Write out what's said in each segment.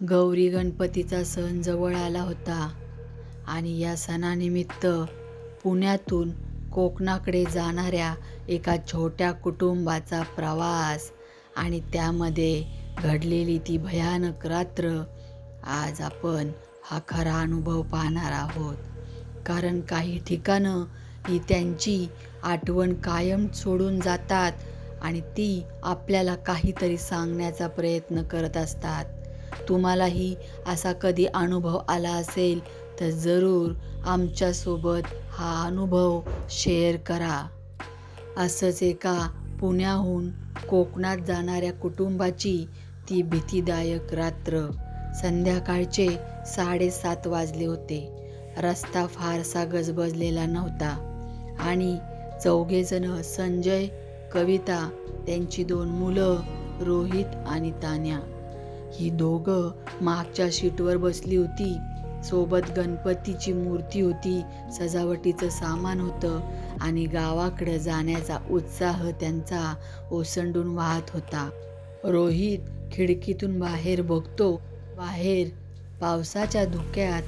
गौरी गणपतीचा सण जवळ आला होता आणि या सणानिमित्त पुण्यातून कोकणाकडे जाणाऱ्या एका छोट्या कुटुंबाचा प्रवास आणि त्यामध्ये घडलेली ती भयानक रात्र आज आपण हा खरा अनुभव पाहणार आहोत. कारण काही ठिकाणं ही त्यांची आठवण कायम सोडून जातात आणि ती आपल्याला काहीतरी सांगण्याचा प्रयत्न करत असतात. तुम्हालाही असा कधी अनुभव आला असेल तर जरूर आमच्यासोबत हा अनुभव शेअर करा. असंच एका पुण्याहून कोकणात जाणाऱ्या कुटुंबाची ती भीतीदायक रात्र संध्याकाळचे साडेसात वाजले होते. रस्ता फारसा गजबजलेला नव्हता आणि चौघेजण संजय कविता त्यांची दोन मुलं रोहित आणि तान्या. ही दोघं मागच्या शीटवर बसली होती. सोबत गणपतीची मूर्ती होती सजावटीचं सामान होतं आणि गावाकडं जाण्याचा उत्साह त्यांचा ओसंडून वाहत होता. रोहित खिडकीतून बाहेर बघतो बाहेर पावसाच्या धुक्यात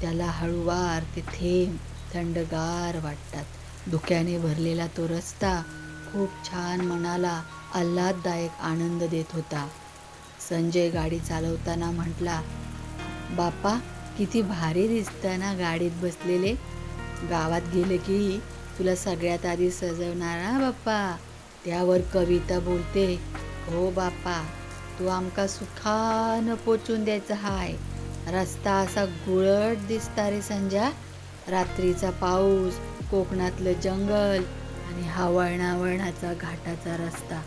त्याला हळूवार ते थेंब थंडगार वाटतात. धुक्याने भरलेला तो रस्ता खूप छान मनाला आल्हाददायक आनंद देत होता. संजय गाडी चालवताना म्हटला बाप्पा किती भारी दिसतं ना गाडीत बसलेले. गावात गेले की तुला सगळ्यात आधी सजवणार ना बाप्पा. त्यावर कविता बोलते हो बाप्पा तू आमका सुखानं पोचून द्यायचा हाय. रस्ता असा गुळट दिसता रे संजा. रात्रीचा पाऊस कोकणातलं जंगल आणि हा वळणावळणाचा घाटाचा रस्ता.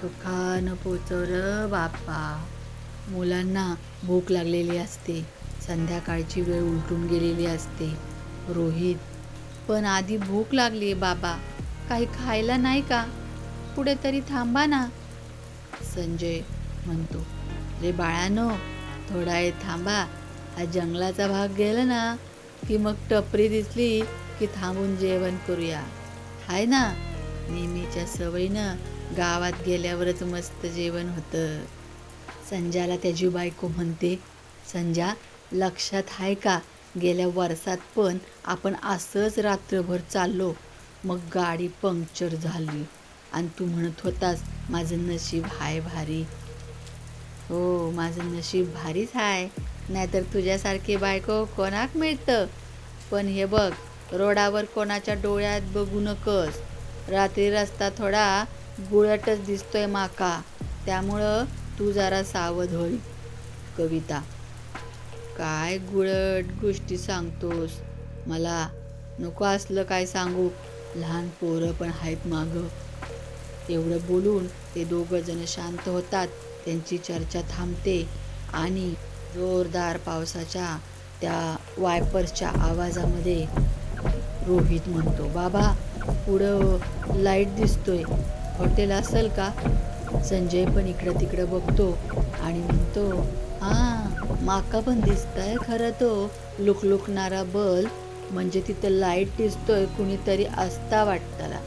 सुखानं पोचव र बाप्पा. मुलांना भूक लागलेली असते. संध्याकाळची वेळ उलटून गेलेली असते. रोहित पण आधी भूक लागली बाबा. काही खायला नाही का? पुढे तरी थांबा ना. संजय म्हणतो रे बाळानो थोडा वेळ थांबा. हा जंगलाचा भाग गेला ना की मग टपरी दिसली की थांबून जेवण करूया. हाय ना? नेहमीच्या सवयीनं गावात गेल्यावरच मस्त जेवण होतं. संजाला त्याची बायको म्हणते संजा लक्षात आहे का? गेल्या वर्षात पण आपण असंच रात्रभर चाललो मग गाडी पंक्चर झाली आणि तू म्हणत होतास माझं नशीब हाय भारी. हो माझं नशीब भारीच आहे नाहीतर तुझ्यासारखी बायको कोणाक मिळतं? पण हे बघ रोडावर कोणाच्या डोळ्यात बघू नकस. रात्री रस्ता थोडा गुळटच दिसतोय माका. त्यामुळं तू जरा सावध होय कविता. काय गुळट गोष्टी सांगतोस? मला नको असलं काय सांगू. लहान पोरं पण आहेत मागं. एवढं बोलून ते दोघं जण शांत होतात. त्यांची चर्चा थांबते आणि जोरदार पावसाच्या त्या वायपर्सच्या आवाजामध्ये रोहित म्हणतो बाबा पुढं लाइट दिसतोय. हॉटेल असेल का? संजय पण इकडं तिकडं बघतो आणि म्हणतो हां माका पण दिसतंय खरं तो. लुकलुकणारा बल्ब म्हणजे तिथं लाइट दिसतोय कुणीतरी असता वाटताला.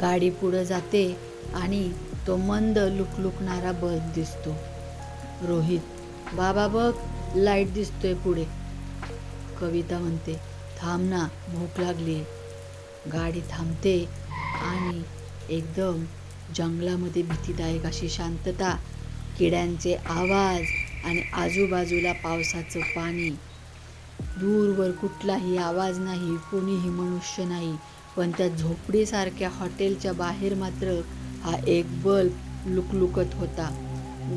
गाडी पुढं जाते आणि तो मंद लुकलुकणारा बल्ब दिसतो. रोहित बाबा बघ लाइट दिसतोय पुढे. कविता म्हणते थांब ना भूक लागली गाडी थांबते आणि एकदम जंगलामध्ये भीतीदायक अशी शांतता किड्यांचे आवाज आणि आजूबाजूला पावसाचं पाणी. दूरवर कुठलाही आवाज नाही कोणीही मनुष्य नाही पण त्या झोपडीसारख्या हॉटेलच्या बाहेर मात्र हा एक बल्ब लुकलुकत होता.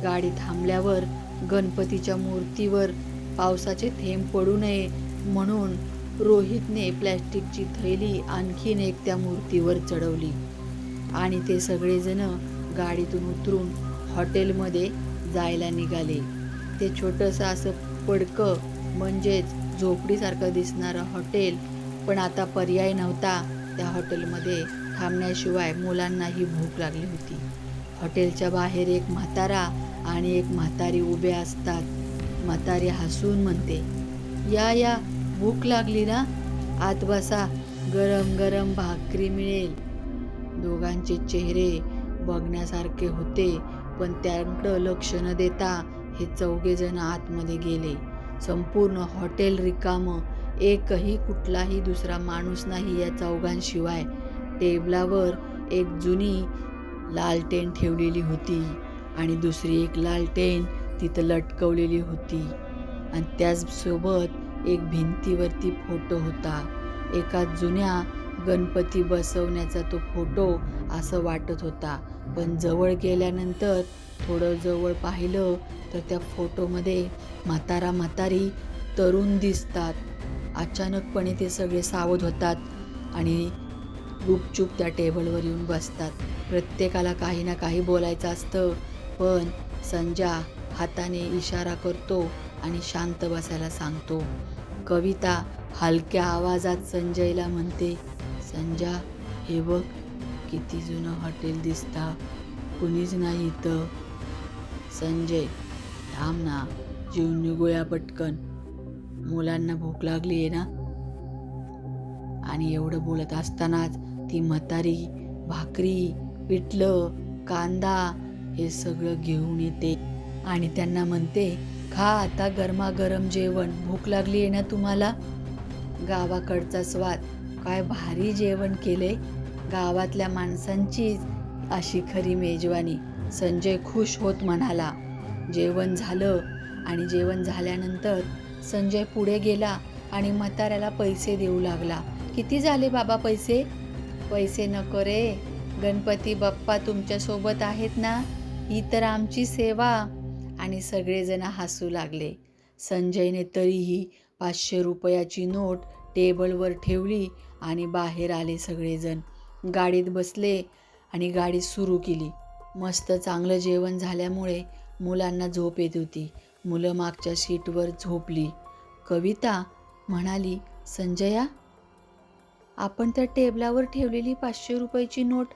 गाडी थांबल्यावर गणपतीच्या मूर्तीवर पावसाचे थेंब पडू नये म्हणून रोहितने प्लॅस्टिकची थैली आणखीन एक त्या मूर्तीवर चढवली. आणि ते सगळेजण गाडीतून उतरून हॉटेलमध्ये जायला निघाले. ते छोटंसं असं पडकं म्हणजेच झोपडीसारखं दिसणारं हॉटेल पण आता पर्याय नव्हता त्या हॉटेलमध्ये थांबण्याशिवाय मुलांनाही भूक लागली होती. हॉटेलच्या बाहेर एक म्हातारा आणि एक म्हातारी उभे असतात. म्हातारी हसून म्हणते या या भूक लागली ना? आत बसा गरम गरम भाकरी मिळेल. दोघांचे चेहरे बघण्यासारखे होते पण त्यांकडं लक्ष न देता हे चौघेजण आतमध्ये गेले. संपूर्ण हॉटेल रिकामं. एकही कुठलाही दुसरा माणूस नाही या चौघांशिवाय. टेबलावर एक जुनी लालटेन ठेवलेली होती आणि दुसरी एक लालटेन तिथं लटकवलेली होती. आणि त्याचसोबत एक भिंतीवरती फोटो होता. एका जुन्या गणपती बसवण्याचा तो फोटो असं वाटत होता. पण जवळ गेल्यानंतर थोडं जवळ पाहिलं तर त्या फोटोमध्ये म्हातारा म्हातारी तरुण दिसतात. अचानकपणे ते सगळे सावध होतात आणि गुपचूप त्या टेबलवर येऊन बसतात. प्रत्येकाला काही ना काही बोलायचं असतं पण संजा हाताने इशारा करतो आणि शांत बसायला सांगतो. कविता हलक्या आवाजात संजयला म्हणते संजा हे बघ किती जुनं हॉटेल दिसता. कुणीच नाही इथं. संजय थांब ना जीव निघूया पटकन. मुलांना भूक लागली आहे ना? आणि एवढं बोलत असतानाच ती म्हातारी भाकरी पिठलं कांदा हे सगळं घेऊन येते. आणि त्यांना म्हणते खा आता गरमागरम जेवण. भूक लागली आहे ना तुम्हाला? गावाकडचा स्वाद. काय भारी जेवण केले गावातल्या माणसांची अशी खरी मेजवानी. संजय खुश होत म्हणाला जेवण झालं आणि जेवण झाल्यानंतर संजय पुढे गेला आणि म्हाताऱ्याला पैसे देऊ लागला. किती झाले बाबा पैसे? पैसे नको रे. गणपती बाप्पा तुमच्यासोबत आहेत ना. ही तर आमची सेवा. आणि सगळेजण हसू लागले. संजयने तरीही पाचशे रुपयाची नोट टेबलवर ठेवली आणि बाहेर आले सगळेजण. गाडीत बसले आणि गाडी सुरू केली. मस्त चांगलं जेवण झाल्यामुळे मुलांना झोप येत होती. मुलं मागच्या सीटवर झोपली. कविता म्हणाली संजया आपण त्या टेबलावर ठेवलेली पाचशे रुपयाची नोट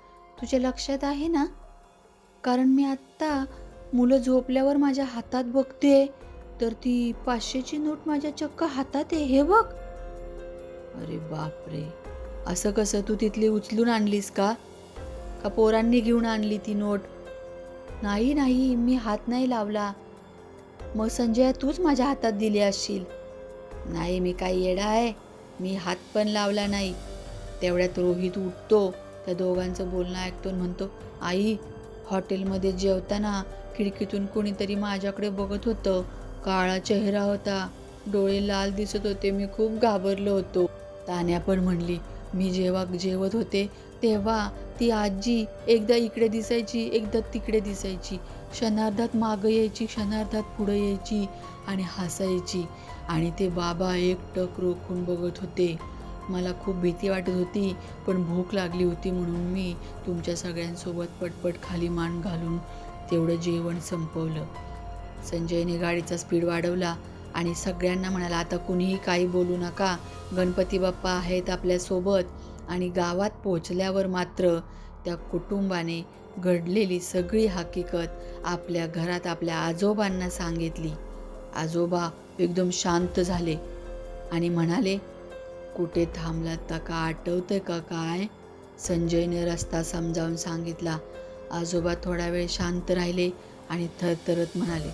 तुझ्या लक्षात आहे ना? कारण मी आत्ता मुलं झोपल्यावर माझ्या हातात बघते तर ती पाचशेची नोट माझ्या चक्क हातात आहे हे बघ. अरे बापरे. असं कसं? तू तिथली उचलून आणलीस का? का पोरांनी घेऊन आणली ती नोट? नाही नाही मी हात नाही लावला. मग संजय तूच माझ्या हातात दिली असशील. नाही मी काही येडा आहे. मी हात पण लावला नाही. तेवढ्यात रोहित उठतो. त्या दोघांचं बोलणं ऐकतो म्हणतो आई हॉटेलमध्ये जेवताना खिडकीतून कोणीतरी माझ्याकडे बघत होतं. काळा चेहरा होता. डोळे लाल दिसत होते. मी खूप घाबरलो होतो. तान्या पण म्हणली मी जेव्हा जेवत होते तेव्हा ती आजी एकदा इकडे दिसायची एकदा तिकडे दिसायची. क्षणार्धात मागं यायची क्षणार्धात पुढं यायची आणि हसायची. आणि ते बाबा एकटक रोखून बघत होते. मला खूप भीती वाटत होती पण भूक लागली होती म्हणून मी तुमच्या सगळ्यांसोबत पटपट खाली मान घालून तेवढं जेवण संपवलं. संजयने गाडीचा स्पीड वाढवला. आणि सगळ्यांना म्हणाला आता कुणीही काही बोलू नका. गणपती बाप्पा आहेत आपल्यासोबत. आणि गावात पोचल्यावर मात्र त्या कुटुंबाने घडलेली सगळी हकीकत आपल्या घरात आपल्या आजोबांना सांगितली. आजोबा एकदम शांत झाले आणि म्हणाले कुठे थांबलात तर का आठवतं का काय? संजयने रस्ता समजावून सांगितला. आजोबा थोडा वेळ शांत राहिले आणि थरथरत म्हणाले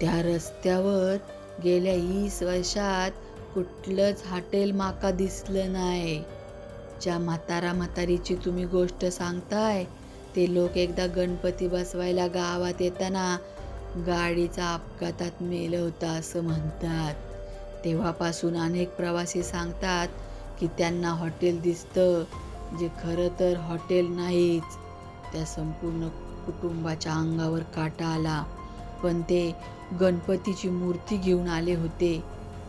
त्या रस्त्यावर गेल्या वीस वर्षात कुठलंच हॉटेल माका दिसलं नाही. ज्या म्हातारा म्हातारीची तुम्ही गोष्ट सांगताय ते लोक एकदा गणपती बसवायला गावात येताना गाडीचा अपघातात मेलं होतं असं म्हणतात. तेव्हापासून अनेक प्रवासी सांगतात की त्यांना हॉटेल दिसतं जे खरं तर हॉटेल नाहीच. त्या संपूर्ण कुटुंबाच्या अंगावर काटा आला. पण ते गणपतीची मूर्ती घेऊन आले होते.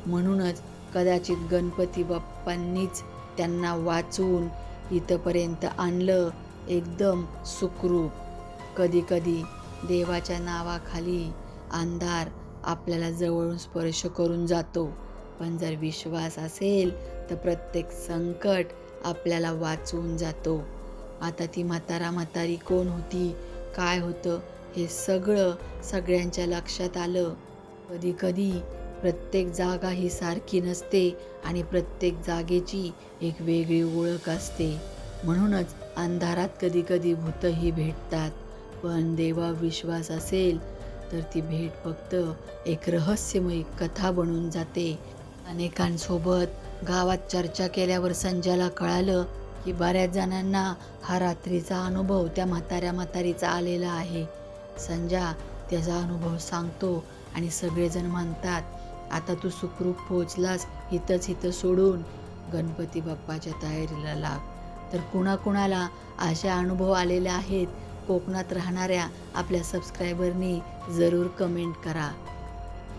म्हणूनच कदाचित गणपती बाप्पांनीच त्यांना वाचवून इथंपर्यंत आणलं एकदम सुखरूप. कधीकधी देवाच्या नावाखाली अंधार आपल्याला जवळून स्पर्श करून जातो. पण जर विश्वास असेल तर प्रत्येक संकट आपल्याला वाचवून जातो. आता ती म्हातारा म्हातारी कोण होती? काय होतं? हे सगळं सगळ्यांच्या लक्षात आलं. कधी कधी प्रत्येक जागा ही सारखी नसते आणि प्रत्येक जागेची एक वेगळी ओळख असते. म्हणूनच अंधारात कधी कधी भूतही भेटतात. पण देवा विश्वास असेल तर ती भेट फक्त एक रहस्यमयी कथा बनून जाते. अनेकांसोबत गावात चर्चा केल्यावर संजयला कळालं की बऱ्याच जणांना हा रात्रीचा अनुभव त्या म्हाताऱ्या म्हातारीचा आलेला आहे. संजा त्याचा अनुभव सांगतो आणि सगळेजण म्हणतात आता तू सुखरूप पोचलास इथंच इथं सोडून गणपती बाप्पाच्या तयारीला लाग. तर कुणाकुणाला असे अनुभव आलेले आहेत कोकणात राहणाऱ्या आपल्या सबस्क्रायबरनी जरूर कमेंट करा.